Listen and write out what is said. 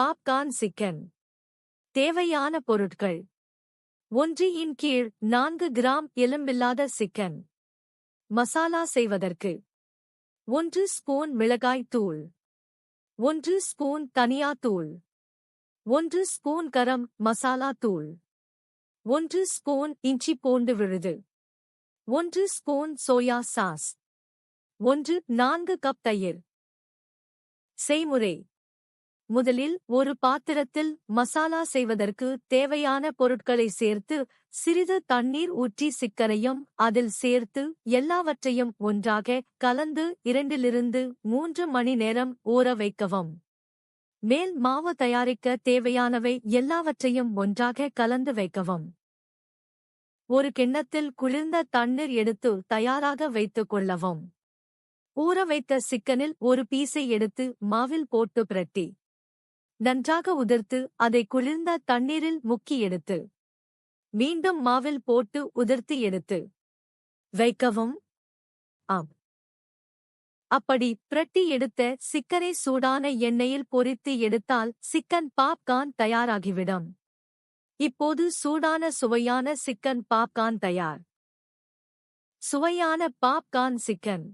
Popcorn chicken. தேவையான பொருட்கள். ஒன்று இன் கீழ் நான்கு கிராம் எலும்பில்லாத சிக்கன். மசாலா செய்வதற்கு. ஒன்று ஸ்பூன் மிளகாய் தூள். ஒன்று ஸ்பூன் தனியா தூள். ஒன்று ஸ்பூன் கரம் மசாலா தூள். ஒன்று ஸ்பூன் இஞ்சி பூண்டு விழுது. ஒன்று ஸ்பூன் சோயா சாஸ். ஒன்று நான்கு கப் தயிர். செய்முறை. முதலில் ஒரு பாத்திரத்தில் மசாலா செய்வதற்கு தேவையான பொருட்களை சேர்த்து சிறிது தண்ணீர் ஊற்றி சிக்கனையும் அதில் சேர்த்து எல்லாவற்றையும் ஒன்றாக கலந்து இரண்டிலிருந்து மூன்று மணி நேரம் ஊற வைக்கவும். மேல் மாவு தயாரிக்க தேவையானவை எல்லாவற்றையும் ஒன்றாக கலந்து வைக்கவும். ஒரு கிண்ணத்தில் குளிர்ந்த தண்ணீர் எடுத்து தயாராக வைத்துக் கொள்ளவும். ஊற வைத்த சிக்கனில் ஒரு பீஸை எடுத்து மாவில் போட்டு பிரட்டி நன்றாக உதிர்த்து அதை குளிர்ந்த தண்ணீரில் முக்கி எடுத்து மீண்டும் மாவில் போட்டு உதிர்த்து எடுத்து வைக்கவும். ஆம். அப்படி பிரட்டி எடுத்த சிக்கனை சூடான எண்ணெயில் பொரித்து எடுத்தால் சிக்கன் பாப்கார்ன் தயாராகிவிடும். இப்போது சூடான சுவையான சிக்கன் பாப்கார்ன் தயார். சுவையான பாப்கார்ன் சிக்கன்.